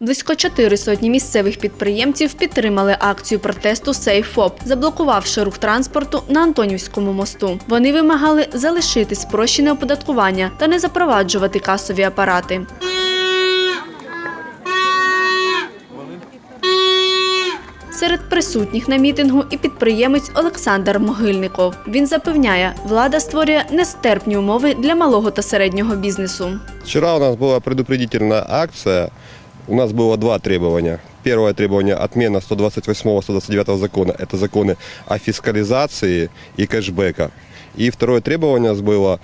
Близько чотири сотні місцевих підприємців підтримали акцію протесту «Сейфоп», заблокувавши рух транспорту на Антонівському мосту. Вони вимагали залишити спрощене оподаткування та не запроваджувати касові апарати. Серед присутніх на мітингу і підприємець Олександр Могильников. Він запевняє, влада створює нестерпні умови для малого та середнього бізнесу. Вчера у нас была предупредительная акция. У нас было два требования. Первое требование – отмена 128-129 закона. Это законы о фискализации и кэшбэка. И второе требование было,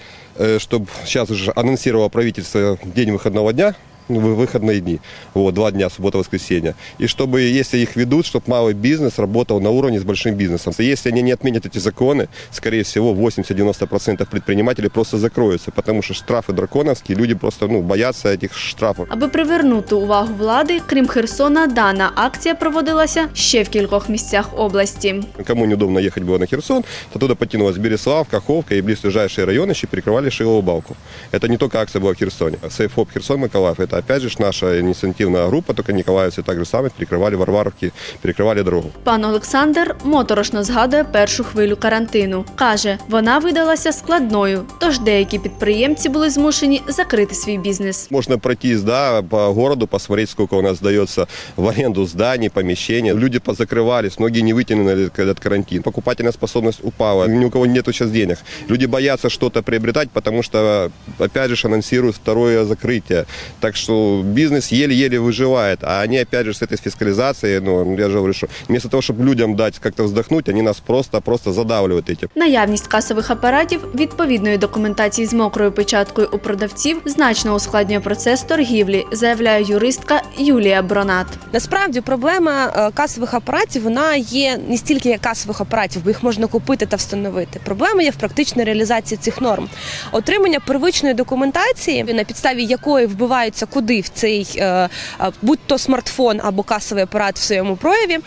чтобы сейчас уже анонсировало правительство день выходного дня, ну, вы- выходные дни, вот, два дня, суббота, воскресенье. И чтобы, если их ведут, чтобы малый бизнес работал на уровне с большим бизнесом. Если они не отменят эти законы, скорее всего, 80-90% предпринимателей просто закроются, потому что штрафы драконовские, люди просто ну, боятся этих штрафов. Аби привернути увагу влади, крім Херсона, дана акція проводилася ще в кількох місцях області. Кому неудобно ехать было на Херсон, то туда потянулась Береслав, Каховка и близлежащие районы еще перекрывали Шилову балку. Это не только акция была в Херсоне. Сейфоп Херсон Николаев, это опять же ж наша инициативная группа, только Николаевцы так же самое перекрывали Варваровки, перекрывали дорогу. Пан Олександр моторошно згадує першу хвилю карантину. Каже, вона видалася складною, тож деякі підприємці були змушені закрити свій бізнес. Можно пройтись да, по городу, посмотреть, сколько у нас сдается в аренду зданий, помещений. Люди позакрывались, многие не вытянули этот карантин. Покупательная способность упала, ни у кого нет сейчас денег. Люди боятся что-то приобретать, потому что, опять же, ж, анонсируют второе закрытие. Так что бизнес еле-еле выживает. А они, опять же, с этой фискализацией, ну, я же говорю, что вместо того, чтобы людям дать как-то вздохнуть, они нас просто-просто задавливают этим. Наявність касових апаратів відповідної документації з мокрою печаткою у продавців значно ускладнює процес торгівлі, заявляє юристка Юлія Бронат. Насправді проблема е, касових апаратів вона є не стільки як касових апаратів, бо їх можна купити та встановити. Проблема є в практичній реалізації цих норм. Отримання первичної документації, на підставі якої вбиваються куди в цей е, е, будь-то смартфон або касовий апарат в своєму прояві.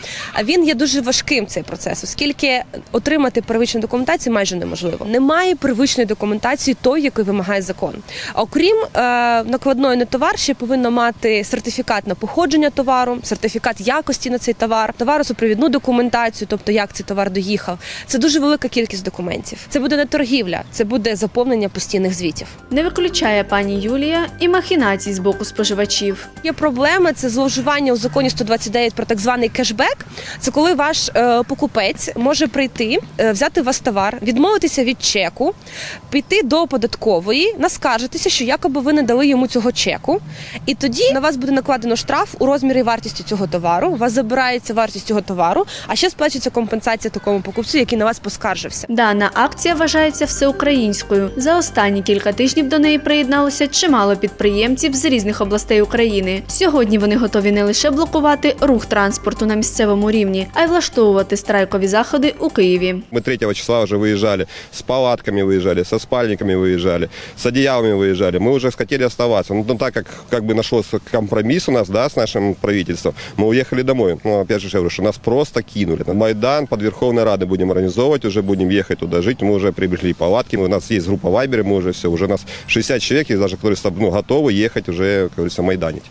Він є дуже важким цей процес, оскільки отримати первичну документацію майже неможливо. Немає первичної документації той, якої вимагає закон. Окрім е, накладної на товар, ще повинно мати сертифікат на походження товару, сертифікат якості на цей товар, товаросупровідну документацію, тобто як цей товар доїхав. Це дуже велика кількість документів. Це буде не торгівля, це буде заповнення постійних звітів. Не виключає пані Юлія і махінацій з боку споживачів. Є проблема це зловживання у законі 129 про так званий кешбек. Це коли ваш е, покупець може прийти, е, взяти у вас товар, відмовитися від чеку, піти до податкової, наскаржитися, що якоби ви не дали йому цього чеку, і тоді на вас буде накладено штраф у розмірі вартості цього товару. У вас забирається вартість цього товару, а ще сплачується компенсація такому покупцю, який на вас поскаржився. Дана акція вважається всеукраїнською. За останні кілька тижнів до неї приєдналося чимало підприємців з різних областей України. Сьогодні вони готові не лише блокувати рух транспорту на місцевому рівні, а й влаштовувати страйкові заходи у Києві. Мы 3 числа уже выезжали, с палатками выезжали, со спальниками выезжали, с одеялами выезжали. Мы уже хотели оставаться. Но, так как, как бы нашелся компромисс у нас да, с нашим правительством, мы уехали домой. Но опять же, я говорю, что нас просто кинули. На Майдан под Верховной Радой будем организовывать, уже будем ехать туда жить. Мы уже приобрели палатки, у нас есть группа Вайбер, мы уже все, уже нас 60 человек, есть даже которые ну, готовы ехать уже, говорится, майданить.